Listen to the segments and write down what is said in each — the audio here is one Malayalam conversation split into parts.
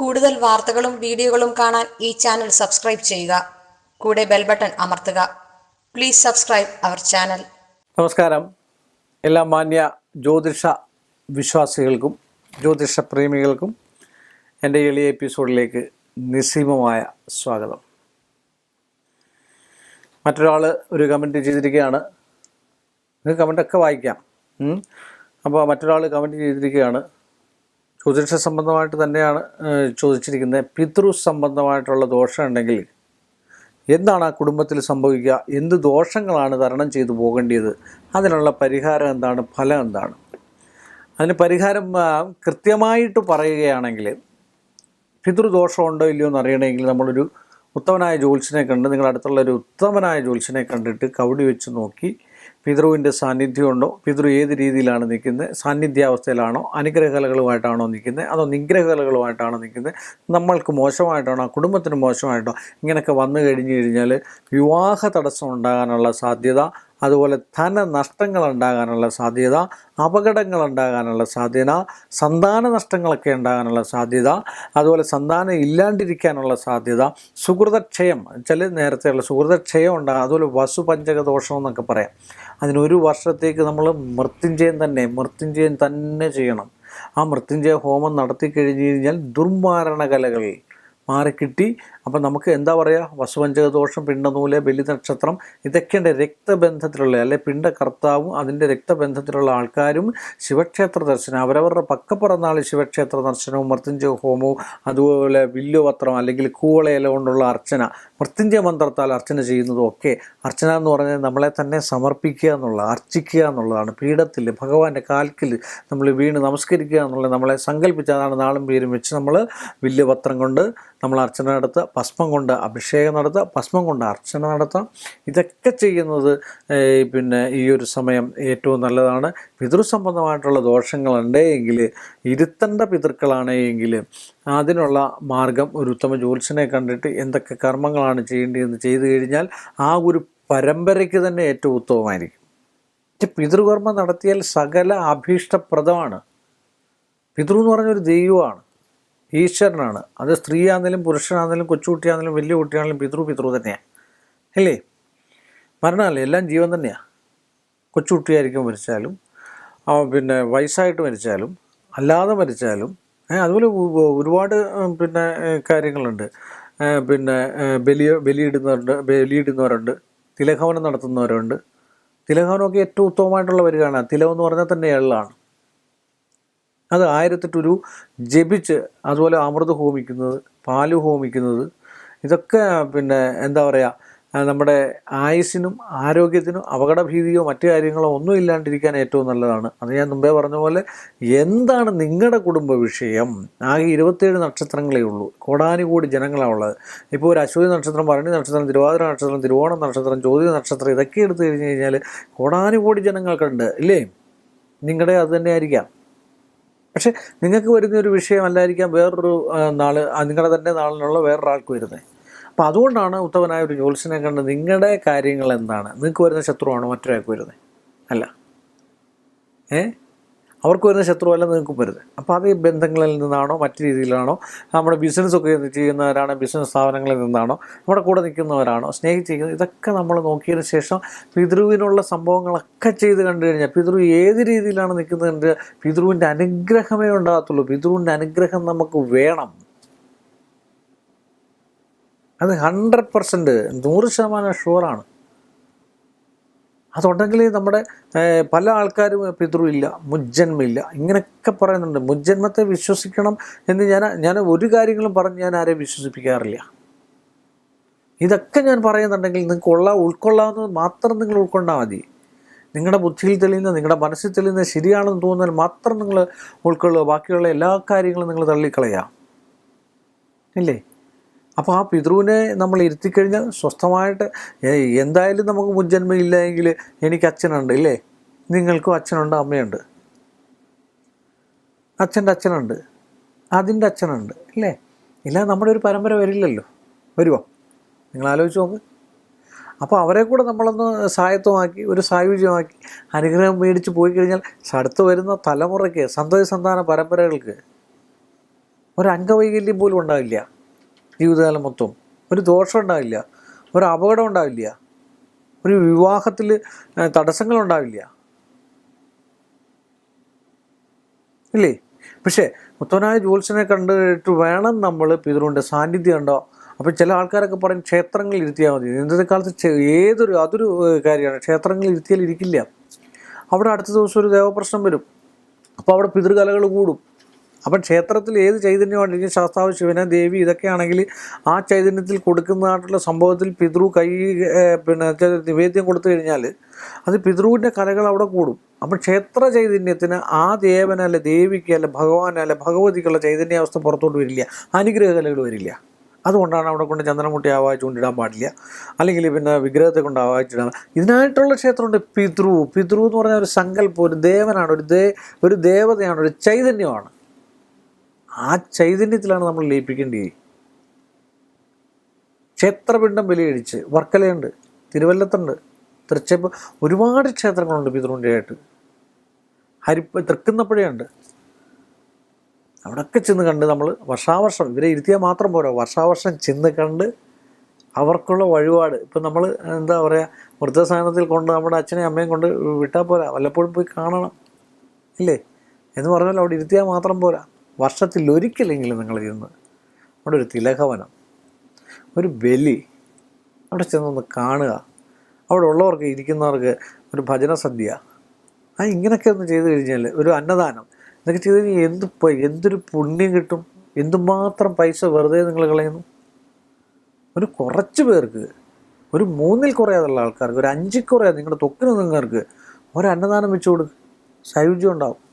കൂടുതൽ വാർത്തകളും വീഡിയോകളും കാണാൻ ഈ ചാനൽ സബ്സ്ക്രൈബ് ചെയ്യുക. കൂടെ ബെൽ ബട്ടൺ അമർത്തുക. Please subscribe our channel. നമസ്കാരം. എല്ലാ മാന്യ ജ്യോതിഷ വിശ്വാസികൾക്കും ജ്യോതിഷ പ്രേമികൾക്കും എന്റെ എളിയ എപ്പിസോഡിലേക്ക് നിസ്സീമമായ സ്വാഗതം. മറ്റൊരാൾ ഒരു കമന്റ് ചെയ്തിരിക്കുകയാണ്. നിങ്ങൾക്ക് കമന്റൊക്കെ വായിക്കാം. അപ്പോൾ മറ്റൊരാൾ കമന്റ് ചെയ്തിരിക്കുകയാണ്. ജ്യോതിഷ സംബന്ധമായിട്ട് തന്നെയാണ് ചോദിച്ചിരിക്കുന്നത്. പിതൃ സംബന്ധമായിട്ടുള്ള ദോഷം ഉണ്ടെങ്കിൽ എന്താണ് ആ കുടുംബത്തിൽ സംഭവിക്കുക? എന്ത് ദോഷങ്ങളാണ് തരണം ചെയ്തു പോകേണ്ടത്? അതിനുള്ള പരിഹാരം എന്താണ്? ഫലം എന്താണ്? അതിന് പരിഹാരം കൃത്യമായിട്ട് പറയുകയാണെങ്കിൽ പിതൃദോഷമുണ്ടോ ഇല്ലയോ എന്ന് അറിയണമെങ്കിൽ നമ്മളൊരു ഉത്തമനായ ജ്യോത്സ്യനെ കണ്ട് നിങ്ങളുടെ അടുത്തുള്ള ഒരു ഉത്തമനായ ജ്യോത്സ്യനെ കണ്ടിട്ട് കവടി വെച്ച് നോക്കി പിതൃവിന്റെ സാന്നിധ്യമുണ്ടോ? പിതൃ ഏത് രീതിയിലാണ് നിൽക്കുന്നത്? സാന്നിധ്യാവസ്ഥയിലാണോ? അനുഗ്രഹകലകളുമായിട്ടാണോ നിൽക്കുന്നത്? അതോ നിഗ്രഹകലകളുമായിട്ടാണോ നിൽക്കുന്നത്? നമ്മൾക്ക് മോശമായിട്ടാണോ? കുടുംബത്തിന് മോശമായിട്ടോ? ഇങ്ങനെയൊക്കെ വന്നു കഴിഞ്ഞു കഴിഞ്ഞാൽ വിവാഹ തടസ്സം ഉണ്ടാകാനുള്ള സാധ്യത അതുപോലെ ധനനഷ്ടങ്ങൾ ഉണ്ടാകാനുള്ള സാധ്യത അപകടങ്ങൾ ഉണ്ടാകാനുള്ള സാധ്യത സന്താന നഷ്ടങ്ങളൊക്കെ ഉണ്ടാകാനുള്ള സാധ്യത അതുപോലെ സന്താനം ഇല്ലാണ്ടിരിക്കാനുള്ള സാധ്യത സുഹൃതക്ഷയം ചില നേരത്തെയുള്ള സുഹൃതക്ഷയം ഉണ്ടാകാം അതുപോലെ വസുപഞ്ചക ദോഷം എന്നൊക്കെ പറയാം. അതിനൊരു വർഷത്തേക്ക് നമ്മൾ മൃത്യുഞ്ജയം തന്നെ മൃത്യുഞ്ജയം തന്നെ ചെയ്യണം. ആ മൃത്യുഞ്ജയ ഹോമം നടത്തി കഴിഞ്ഞു കഴിഞ്ഞാൽ ദുർമാരണ കലകളിൽ മാറിക്കിട്ടി അപ്പം നമുക്ക് എന്താ പറയുക വസുവഞ്ചകദോഷം പിണ്ടനൂൽ ബലി നക്ഷത്രം ഇതൊക്കെയുണ്ട് രക്തബന്ധത്തിലുള്ള അല്ലെ പിണ്ടകർത്താവും അതിന്റെ രക്തബന്ധത്തിലുള്ള ആൾക്കാരും ശിവക്ഷേത്ര ദർശനം അവരവരുടെ പക്കപ്പുറന്നാൾ ശിവക്ഷേത്ര ദർശനവും മൃത്യുഞ്ജയ ഹോമവും അതുപോലെ വില്ലുപത്രം അല്ലെങ്കിൽ കൂവളയില കൊണ്ടുള്ള അർച്ചന മൃത്യുഞ്ജയ മന്ത്രത്താൽ അർച്ചന ചെയ്യുന്നതും ഒക്കെ അർച്ചന എന്ന് പറഞ്ഞാൽ നമ്മളെ തന്നെ സമർപ്പിക്കുക എന്നുള്ള അർച്ചിക്കുക എന്നുള്ളതാണ്. പീഠത്തിൽ ഭഗവാന്റെ കാൽക്കിൽ നമ്മൾ വീണ് നമസ്കരിക്കുക എന്നുള്ളത് നമ്മളെ സങ്കല്പിച്ച് അതാണ് നാളും പേരും വെച്ച് നമ്മൾ വില്ലുപത്രം കൊണ്ട് നമ്മൾ അർച്ചന നടത്തുക. ഭസ്മം കൊണ്ട് അഭിഷേകം നടത്തുക ഭസ്മം കൊണ്ട് അർച്ചന നടത്താം. ഇതൊക്കെ ചെയ്യുന്നത് പിന്നെ ഈ ഒരു സമയം ഏറ്റവും നല്ലതാണ്. പിതൃസംബന്ധമായിട്ടുള്ള ദോഷങ്ങളുണ്ട് എങ്കിൽ ഇരുത്തേണ്ട പിതൃക്കളാണ് എങ്കിൽ അതിനുള്ള മാർഗം ഒരു ഉത്തമ ജ്യോത്സ്യനെ കണ്ടിട്ട് എന്തൊക്കെ കർമ്മങ്ങളാണ് ചെയ്യേണ്ടതെന്ന് ചെയ്തു കഴിഞ്ഞാൽ ആ ഒരു പരമ്പരയ്ക്ക് തന്നെ ഏറ്റവും ഉത്തമമായിരിക്കും. പിതൃകർമ്മം നടത്തിയാൽ സകല അഭീഷ്ടപ്രദമാണ്. പിതൃ എന്ന് പറഞ്ഞൊരു ദൈവമാണ്. ഈശ്വരനാണ്. അത് സ്ത്രീയാണെങ്കിലും പുരുഷനാണെങ്കിലും കൊച്ചുകുട്ടിയാണെങ്കിലും വലിയ കുട്ടിയാണെങ്കിലും പിതൃ പിതൃ തന്നെയാണ് അല്ലേ? മരണമല്ലേ? എല്ലാം ജീവൻ തന്നെയാണ് കൊച്ചുകുട്ടിയായിരിക്കും മരിച്ചാലും പിന്നെ വയസ്സായിട്ട് മരിച്ചാലും അല്ലാതെ മരിച്ചാലും അതുപോലെ ഒരുപാട് പിന്നെ കാര്യങ്ങളുണ്ട്. പിന്നെ ബലി ബലിയിടുന്നവരുണ്ട് ബലിയിടുന്നവരുണ്ട് തിലഹവനം നടത്തുന്നവരുണ്ട്. തിലഹവനമൊക്കെ ഏറ്റവും ഉത്തമമായിട്ടുള്ള വരികയാണ് തിലകം എന്ന് പറഞ്ഞാൽ തന്നെ എള്ളാണ്. അത് ആയിരത്തെട്ടൊരു ജപിച്ച് അതുപോലെ അമൃത് ഹോമിക്കുന്നത് പാൽ ഹോമിക്കുന്നത് ഇതൊക്കെ പിന്നെ എന്താ പറയുക നമ്മുടെ ആയുസ്സിനും ആരോഗ്യത്തിനും അപകടഭീതിയോ മറ്റു കാര്യങ്ങളോ ഒന്നും ഇല്ലാണ്ടിരിക്കാൻ ഏറ്റവും നല്ലതാണ്. അത് ഞാൻ മുമ്പേ പറഞ്ഞ പോലെ എന്താണ് നിങ്ങളുടെ കുടുംബ വിഷയം? ആകെ ഇരുപത്തേഴ് നക്ഷത്രങ്ങളേ ഉള്ളൂ. കോടാനുകൂടി ജനങ്ങളാണ് ഉള്ളത്. ഇപ്പോൾ ഒരു അശ്വതി നക്ഷത്രം ഭരണി നക്ഷത്രം തിരുവാതിര നക്ഷത്രം തിരുവോണം നക്ഷത്രം ജ്യോതി നക്ഷത്രം ഇതൊക്കെ എടുത്തു കഴിഞ്ഞ് കഴിഞ്ഞാൽ കോടാനുകൂടി ജനങ്ങൾക്കുണ്ട്. ഇല്ലേ? നിങ്ങളുടെ അത് തന്നെ ആയിരിക്കാം. പക്ഷെ നിങ്ങൾക്ക് വരുന്ന ഒരു വിഷയമല്ലായിരിക്കാം വേറൊരു നാൾ നിങ്ങളുടെ തന്നെ നാളിനുള്ള വേറൊരാൾക്ക് വരുന്നത് അപ്പോൾ അതുകൊണ്ടാണ് ഉത്തമനായ ഒരു ജ്യോത്സ്യനെ കണ്ട് നിങ്ങളുടെ കാര്യങ്ങൾ എന്താണ്? നിങ്ങൾക്ക് വരുന്ന ശത്രുവാണോ മറ്റൊരാൾക്ക് വരുന്നത് അല്ല. ഏ? അവർക്ക് വരുന്ന ശത്രുവല്ല നിങ്ങൾക്കും വരുന്നത് അപ്പോൾ അത് ഈ ബന്ധങ്ങളിൽ നിന്നാണോ മറ്റു രീതിയിലാണോ നമ്മുടെ ബിസിനസ്സൊക്കെ ചെയ്യുന്നവരാണോ ബിസിനസ് സ്ഥാപനങ്ങളിൽ നിന്നാണോ നമ്മുടെ കൂടെ നിൽക്കുന്നവരാണോ സ്നേഹിച്ചിരിക്കുന്നത് ഇതൊക്കെ നമ്മൾ നോക്കിയതിന് ശേഷം പിതൃവിനുള്ള സംഭവങ്ങളൊക്കെ ചെയ്ത് കണ്ടു കഴിഞ്ഞാൽ പിതൃ ഏത് രീതിയിലാണ് നിൽക്കുന്നത് പിതൃവിന്റെ അനുഗ്രഹമേ ഉണ്ടാകത്തുള്ളൂ. പിതൃവിന്റെ അനുഗ്രഹം നമുക്ക് വേണം. അത് ഹൺഡ്രഡ് പെർസെന്റ് നൂറ് ശതമാനം ഷുവറാണ് അതുണ്ടെങ്കിൽ നമ്മുടെ പല ആൾക്കാരും പിതൃയില്ല മുജ്ജന്മില്ല ഇങ്ങനെയൊക്കെ പറയുന്നുണ്ട്. മുജ്ജന്മത്തെ വിശ്വസിക്കണം എന്ന് ഞാൻ ഞാൻ ഒരു കാര്യങ്ങളും പറഞ്ഞ് ഞാൻ ആരെയും വിശ്വസിപ്പിക്കാറില്ല. ഇതൊക്കെ ഞാൻ പറയുന്നുണ്ടെങ്കിൽ നിങ്ങൾക്ക് ഉള്ള ഉൾക്കൊള്ളാവുന്നത് മാത്രം നിങ്ങൾ ഉൾക്കൊണ്ടാൽ മതി. നിങ്ങളുടെ ബുദ്ധിയിൽ തെളിയുന്ന നിങ്ങളുടെ മനസ്സിൽ തെളിയുന്ന ശരിയാണെന്ന് തോന്നിയാൽ മാത്രം നിങ്ങൾ ഉൾക്കൊള്ളുക. ബാക്കിയുള്ള എല്ലാ കാര്യങ്ങളും നിങ്ങൾ തള്ളിക്കളയാം ഇല്ലേ? അപ്പോൾ ആ പിതൃവിനെ നമ്മൾ ഇരുത്തിക്കഴിഞ്ഞാൽ സ്വസ്ഥമായിട്ട് എന്തായാലും നമുക്ക് മുൻജന്മം ഇല്ല എങ്കിൽ എനിക്ക് അച്ഛനുണ്ട് ഇല്ലേ? നിങ്ങൾക്കും അച്ഛനുണ്ട് അമ്മയുണ്ട്. അച്ഛന്റെ അച്ഛനുണ്ട് അതിന്റെ അച്ഛനുണ്ട് ഇല്ലേ? ഇല്ല നമ്മുടെ ഒരു പരമ്പര വരില്ലല്ലോ. വരുമോ നിങ്ങൾ ആലോചിച്ച് നോക്ക്. അപ്പോൾ അവരെ കൂടെ നമ്മളൊന്ന് സായത്വമാക്കി ഒരു സായുജ്യമാക്കി അനുഗ്രഹം മേടിച്ച് പോയി കഴിഞ്ഞാൽ അടുത്ത് വരുന്ന തലമുറയ്ക്ക് സന്തതി സന്താന പരമ്പരകൾക്ക് ഒരു അംഗവൈകല്യം പോലും ഉണ്ടാവില്ല. ജീവിതകാലം മൊത്തം. ഒരു ദോഷം ഉണ്ടാവില്ല. ഒരു അപകടം ഉണ്ടാവില്ല. ഒരു വിവാഹത്തിൽ തടസ്സങ്ങൾ ഉണ്ടാവില്ല. ഇല്ലേ? പക്ഷേ മുത്തവനായ ജ്യോത്സ്യനെ കണ്ടിട്ട് വേണം നമ്മൾ പിതൃവിന്റെ സാന്നിധ്യം ഉണ്ടോ? അപ്പോൾ ചില ആൾക്കാരൊക്കെ പറയും ക്ഷേത്രങ്ങളിൽ ഇരുത്തിയാൽ മതി. ഇന്നത്തെ കാലത്ത് ഏതൊരു അതൊരു കാര്യമാണ്. ക്ഷേത്രങ്ങളിൽ ഇരുത്തിയാൽ ഇരിക്കില്ല. അവിടെ അടുത്ത ദിവസം ഒരു ദേവപ്രശ്നം വരും. അപ്പോൾ അവിടെ പിതൃകലകൾ കൂടും. അപ്പം ക്ഷേത്രത്തിൽ ഏത് ചൈതന്യമാണെങ്കിലും ശാസ്താവ് ശിവന ദേവി ഇതൊക്കെയാണെങ്കിൽ ആ ചൈതന്യത്തിൽ കൊടുക്കുന്നതായിട്ടുള്ള സംഭവത്തിൽ പിതൃ കൈ പിന്നെ നിവേദ്യം കൊടുത്തു കഴിഞ്ഞാൽ അത് പിതൃവിന്റെ കലകൾ അവിടെ കൂടും. അപ്പം ക്ഷേത്ര ചൈതന്യത്തിന് ആ ദേവനല്ല ദേവിക്ക് അല്ല ഭഗവാനല്ല ഭഗവതിക്കുള്ള ചൈതന്യാവസ്ഥ പുറത്തോട്ട് വരില്ല. അനുഗ്രഹ കലകൾ വരില്ല. അതുകൊണ്ടാണ് അവിടെ കൊണ്ട് ചന്ദനമുട്ടി ആവാഹിച്ചുകൊണ്ടിടാൻ പാടില്ല. അല്ലെങ്കിൽ പിന്നെ വിഗ്രഹത്തെ കൊണ്ട് ആവാഹിച്ചിടാൻ ഇതിനായിട്ടുള്ള ക്ഷേത്രമുണ്ട് പിതൃ. പിതൃ എന്ന് പറഞ്ഞാൽ ഒരു സങ്കല്പം ഒരു ദേവനാണ് ഒരു ദേ ഒരു ദേവതയാണ് ഒരു ചൈതന്യമാണ്. ആ ചൈതന്യത്തിലാണ് നമ്മൾ ലയിപ്പിക്കേണ്ടത് ക്ഷേത്രപിണ്ഡം വിലയിടിച്ച് വർക്കലയുണ്ട് തിരുവല്ലത്തുണ്ട് തൃച്ചപ്പ് ഒരുപാട് ക്ഷേത്രങ്ങളുണ്ട് പിതൃണ്ടിയായിട്ട് ഹരിപ്പ തൃക്കുന്നപ്പുഴയുണ്ട് അവിടെയൊക്കെ ചെന്ന് കണ്ട് നമ്മൾ വർഷാവർഷം ഇവരെ ഇരുത്തിയാൽ മാത്രം പോരാ. വർഷാവർഷം ചെന്ന് കണ്ട് അവർക്കുള്ള വഴിപാട്. ഇപ്പം നമ്മൾ എന്താ പറയുക വൃദ്ധസാധനത്തിൽ കൊണ്ട് നമ്മുടെ അച്ഛനെയും അമ്മയും കൊണ്ട് വിട്ടാൽ പോരാ. വല്ലപ്പോഴും പോയി കാണണം. ഇല്ലേ? എന്ന് പറഞ്ഞാൽ അവിടെ ഇരുത്തിയാൽ മാത്രം പോരാ. വർഷത്തിൽ ഒരിക്കലെങ്കിലും നിങ്ങൾ ഇരുന്ന് അവിടെ ഒരു തിലകവനം ഒരു ബലി അവിടെ ചെന്നൊന്ന് കാണുക. അവിടെ ഉള്ളവർക്ക് ഇരിക്കുന്നവർക്ക് ഒരു ഭജന സദ്യ ആ ഇങ്ങനെയൊക്കെ ഒന്ന് ചെയ്തു കഴിഞ്ഞാൽ ഒരു അന്നദാനം. ഇതൊക്കെ ചെയ്ത് കഴിഞ്ഞാൽ എന്ത് എന്തൊരു പുണ്യം കിട്ടും? എന്തുമാത്രം പൈസ വെറുതെ നിങ്ങൾ കളയുന്നു? ഒരു കുറച്ച് പേർക്ക് ഒരു മൂന്നിൽ കുറയാതുള്ള ആൾക്കാർക്ക് ഒരു അഞ്ചിൽ കുറയാതെ നിങ്ങളുടെ തൊക്കിന് നിങ്ങൾക്ക് ഒരു അന്നദാനം വെച്ച് കൊടുക്കുക സായുജ്യം ഉണ്ടാവും.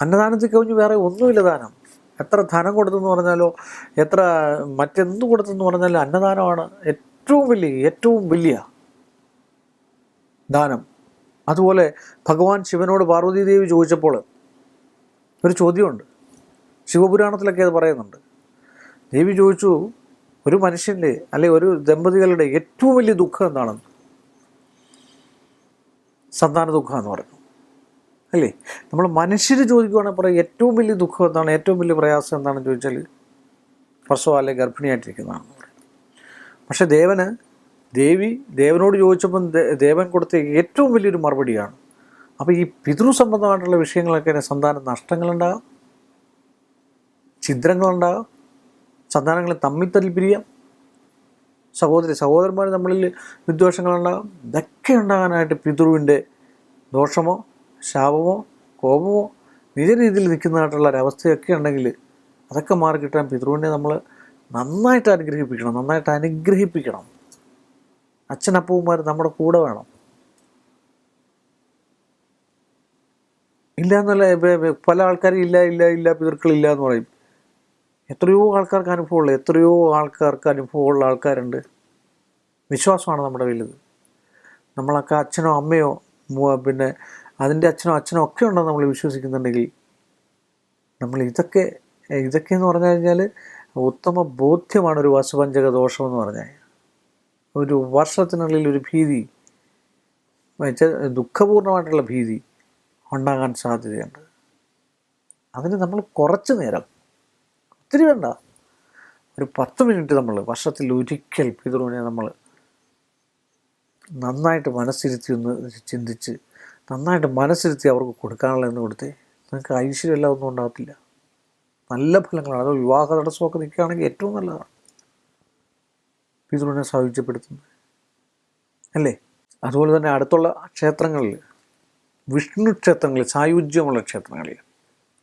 അന്നദാനത്തിൽ കവിഞ്ഞ് വേറെ ഒന്നുമില്ല ദാനം. എത്ര ധനം കൊടുത്തെന്ന് പറഞ്ഞാലോ എത്ര മറ്റെന്ത് കൊടുത്തെന്ന് പറഞ്ഞാലും അന്നദാനമാണ് ഏറ്റവും വലിയ ഏറ്റവും വലിയ ദാനം. അതുപോലെ ഭഗവാൻ ശിവനോട് പാർവതീദേവി ചോദിച്ചപ്പോൾ ഒരു ചോദ്യമുണ്ട്. ശിവപുരാണത്തിലൊക്കെ അത് പറയുന്നുണ്ട്. ദേവി ചോദിച്ചു ഒരു മനുഷ്യന്റെ അല്ലെ ഒരു ദമ്പതികളുടെ ഏറ്റവും വലിയ ദുഃഖം എന്താണെന്ന്? സന്താന ദുഃഖം എന്ന് പറഞ്ഞു. അല്ലേ? നമ്മൾ മനുഷ്യർ ചോദിക്കുവാണെങ്കിൽ പറയും ഏറ്റവും വലിയ ദുഃഖം എന്താണ്? ഏറ്റവും വലിയ പ്രയാസം എന്താണെന്ന് ചോദിച്ചാൽ പ്രസവം അല്ലെ ഗർഭിണിയായിട്ടിരിക്കുന്നതാണ്. പക്ഷേ ദേവന് ദേവി ദേവനോട് ചോദിച്ചപ്പം ദേവൻ കൊടുത്ത ഏറ്റവും വലിയൊരു മറുപടിയാണ്. അപ്പോൾ ഈ പിതൃ സംബന്ധമായിട്ടുള്ള വിഷയങ്ങളൊക്കെ സന്താന നഷ്ടങ്ങളുണ്ടാകാം. ഛിദ്രങ്ങളുണ്ടാകാം. സന്താനങ്ങൾ തമ്മിൽ തല്ലി പിരിയാം സഹോദരി സഹോദരന്മാർ നമ്മളിൽ വിദ്വേഷങ്ങളുണ്ടാകാം. ഇതൊക്കെ ഉണ്ടാകാനായിട്ട് പിതൃവിന്റെ ദോഷമോ ശാപമോ കോപമോ നിജ രീതിയിൽ നിൽക്കുന്നതായിട്ടുള്ള ഒരവസ്ഥയൊക്കെ ഉണ്ടെങ്കിൽ അതൊക്കെ മാറി കിട്ടാൻ പിതൃവിനെ നമ്മൾ നന്നായിട്ട് അനുഗ്രഹിപ്പിക്കണം നന്നായിട്ട് അനുഗ്രഹിപ്പിക്കണം. അച്ഛനപ്പൂമാർ നമ്മുടെ കൂടെ വേണം. ഇല്ല എന്നല്ല പല ആൾക്കാരും ഇല്ല ഇല്ല ഇല്ല പിതൃക്കളില്ല എന്ന് പറയും. എത്രയോ ആൾക്കാർക്ക് അനുഭവമുള്ള എത്രയോ ആൾക്കാർക്ക് അനുഭവമുള്ള ആൾക്കാരുണ്ട്. വിശ്വാസമാണ് നമ്മുടെ വലുത്. നമ്മളൊക്കെ അച്ഛനോ അമ്മയോ പിന്നെ അതിന്റെ അച്ഛനോ അച്ഛനോ ഒക്കെ ഉണ്ടെന്ന് നമ്മൾ വിശ്വസിക്കുന്നുണ്ടെങ്കിൽ നമ്മൾ ഇതൊക്കെ ഇതൊക്കെ എന്ന് പറഞ്ഞു കഴിഞ്ഞാൽ ഉത്തമ ബോധ്യമാണ് ഒരു വസുപഞ്ചക ദോഷമെന്ന് പറഞ്ഞാൽ. ഒരു വർഷത്തിനുള്ളിൽ ഒരു ഭീതി ദുഃഖപൂർണമായിട്ടുള്ള ഭീതി ഉണ്ടാകാൻ സാധ്യതയുണ്ട്. അതിന് നമ്മൾ കുറച്ച് നേരം ഒത്തിരി വേണ്ട. ഒരു പത്ത് മിനിറ്റ് നമ്മൾ വർഷത്തിൽ ഒരിക്കൽ പിതൃവിനെ നമ്മൾ നന്നായിട്ട് മനസ്സിരുത്തി ഒന്ന് ചിന്തിച്ച് നന്നായിട്ട് മനസ്സിരുത്തി അവർക്ക് കൊടുക്കാനുള്ള എന്ന് കൊടുത്തേ? നിങ്ങൾക്ക് ഐശ്വര്യമെല്ലാം ഒന്നും ഉണ്ടാകത്തില്ല. നല്ല ഫലങ്ങളാണ്. അത് വിവാഹ തടസ്സമൊക്കെ നിൽക്കുകയാണെങ്കിൽ ഏറ്റവും നല്ലതാണ്. പിതൃനെ സായുജ്യപ്പെടുത്തുന്നത്. അല്ലേ? അതുപോലെ തന്നെ അടുത്തുള്ള ക്ഷേത്രങ്ങളിൽ വിഷ്ണു ക്ഷേത്രങ്ങളിൽ സായുജ്യമുള്ള ക്ഷേത്രങ്ങളിൽ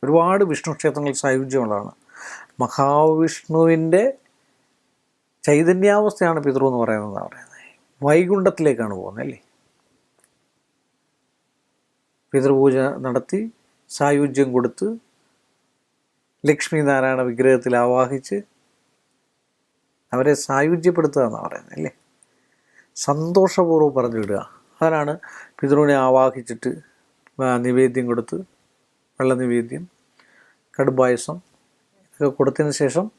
ഒരുപാട് വിഷ്ണു ക്ഷേത്രങ്ങൾ സായുജ്യമുള്ളതാണ്. മഹാവിഷ്ണുവിന്റെ ചൈതന്യാവസ്ഥയാണ് പിതൃ എന്ന് പറയുന്നത് പറയുന്നത്. വൈകുണ്ഠത്തിലേക്കാണ് പോകുന്നത് അല്ലേ? പിതൃപൂജ നടത്തി സായുജ്യം കൊടുത്ത് ലക്ഷ്മി നാരായണ വിഗ്രഹത്തിൽ ആവാഹിച്ച് അവരെ സായുജ്യപ്പെടുത്തുക എന്നാണ് പറയുന്നത് അല്ലേ? സന്തോഷപൂർവം പറഞ്ഞു വിടുക. അതിനാണ് പിതൃവിനെ ആവാഹിച്ചിട്ട് നിവേദ്യം കൊടുത്ത് വെള്ള നിവേദ്യം കടുംപായസം ഇതൊക്കെ കൊടുത്തതിന് ശേഷം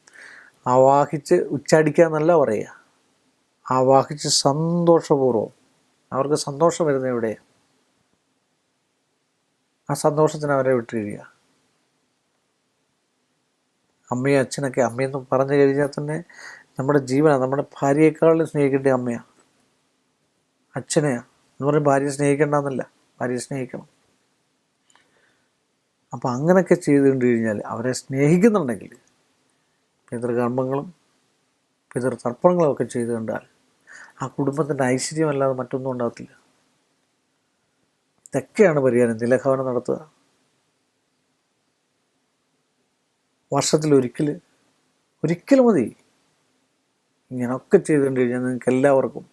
ആവാഹിച്ച് ഉച്ചാടിക്കുക എന്നല്ല പറയുക. ആവാഹിച്ച് സന്തോഷപൂർവം. അവർക്ക് സന്തോഷം വരുന്ന എവിടെയാണ് ആ സന്തോഷത്തിന് അവരെ വിട്ടിരിക്കുക. അമ്മയും അച്ഛനൊക്കെ അമ്മയെന്ന് പറഞ്ഞു കഴിഞ്ഞാൽ തന്നെ നമ്മുടെ ജീവനാണ് നമ്മുടെ ഭാര്യയെക്കാളും സ്നേഹിക്കേണ്ട അമ്മയാണ് അച്ഛനെയാണ് എന്ന് പറയും ഭാര്യയെ സ്നേഹിക്കേണ്ടെന്നല്ല ഭാര്യയെ സ്നേഹിക്കണം. അപ്പോൾ അങ്ങനെയൊക്കെ ചെയ്തുകൊണ്ട് കഴിഞ്ഞാൽ അവരെ സ്നേഹിക്കുന്നുണ്ടെങ്കിൽ പിതൃകർമ്മങ്ങളും പിതൃതർപ്പണങ്ങളും ഒക്കെ ചെയ്തു കണ്ടാൽ ആ കുടുംബത്തിന്റെ ഐശ്വര്യമല്ലാതെ മറ്റൊന്നും ഉണ്ടാകത്തില്ല. ഇതൊക്കെയാണ് പരിഹാരം തിലഹവനം നടത്തുക. വർഷത്തിൽ ഒരിക്കൽ ഒരിക്കൽ മതി. ഇങ്ങനൊക്കെ ചെയ്തുകൊണ്ട് കഴിഞ്ഞാൽ നിങ്ങൾക്ക് എല്ലാവർക്കും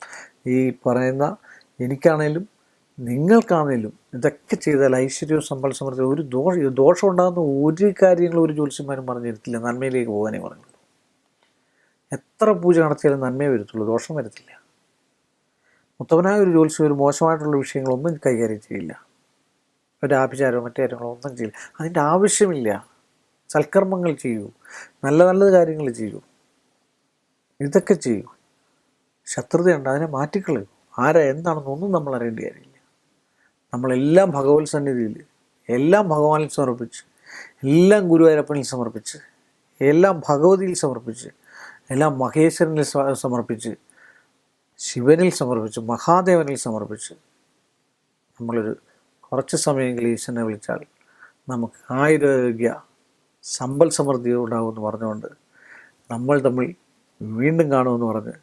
ഈ പറയുന്ന എനിക്കാണേലും നിങ്ങൾക്കാണേലും ഇതൊക്കെ ചെയ്താൽ ഐശ്വര്യവും സമ്പൽ സമൃദ്ധി ഒരു ദോഷ ദോഷം ഉണ്ടാകുന്ന ഒരു കാര്യങ്ങളും ഒരു ജ്യോത്സ്യന്മാരും പറഞ്ഞു തരത്തില്ല. നന്മയിലേക്ക് പോകാനേ പറഞ്ഞുള്ളൂ. എത്ര പൂജ നടത്തിയാലും നന്മയെ വരത്തുള്ളൂ ദോഷം വരത്തില്ല. മുത്തവനായ ഒരു ജ്യോത്സ്യം ഒരു മോശമായിട്ടുള്ള വിഷയങ്ങളൊന്നും കൈകാര്യം ചെയ്യില്ല. ഒരു ആഭിചാരമോ മറ്റു കാര്യങ്ങളോ ഒന്നും ചെയ്യില്ല. അതിന്റെ ആവശ്യമില്ല. സൽക്കർമ്മങ്ങൾ ചെയ്യൂ. നല്ല നല്ല കാര്യങ്ങൾ ചെയ്യൂ. ഇതൊക്കെ ചെയ്യൂ. ശത്രുതയുണ്ട്. അതിനെ മാറ്റിക്കളയൂ. ആരാ എന്താണെന്നൊന്നും നമ്മൾ അറിയേണ്ട കാര്യമില്ല. നമ്മളെല്ലാം ഭഗവത് സന്നിധിയിൽ എല്ലാം ഭഗവാനിൽ സമർപ്പിച്ച് എല്ലാം ഗുരുവായൂരപ്പനിൽ സമർപ്പിച്ച് എല്ലാം ഭഗവതിയിൽ സമർപ്പിച്ച് എല്ലാം മഹേശ്വരനിൽ സമർപ്പിച്ച് ശിവനിൽ സമർപ്പിച്ച് മഹാദേവനിൽ സമർപ്പിച്ച്. നമ്മളൊരു കുറച്ച് സമയമെങ്കിലും ഈശ്വരനെ വിളിച്ചാൽ നമുക്ക് ആയുരാരോഗ്യ സമ്പൽ സമൃദ്ധി ഉണ്ടാകുമെന്ന് പറഞ്ഞുകൊണ്ട് നമ്മൾ തമ്മിൽ വീണ്ടും കാണുമെന്ന് പറഞ്ഞ്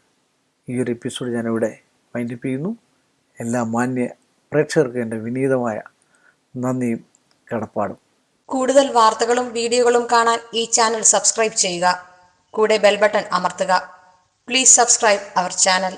ഈ ഒരു എപ്പിസോഡ് ഞാനിവിടെ വൈൻഡപ്പ് ചെയ്യുന്നു. എല്ലാ മാന്യ പ്രേക്ഷകർക്ക് എന്റെ വിനീതമായ നന്ദിയും കടപ്പാടും. കൂടുതൽ വാർത്തകളും വീഡിയോകളും കാണാൻ ഈ ചാനൽ സബ്സ്ക്രൈബ് ചെയ്യുക. കൂടെ ബെൽബട്ടൺ അമർത്തുക. Please subscribe our channel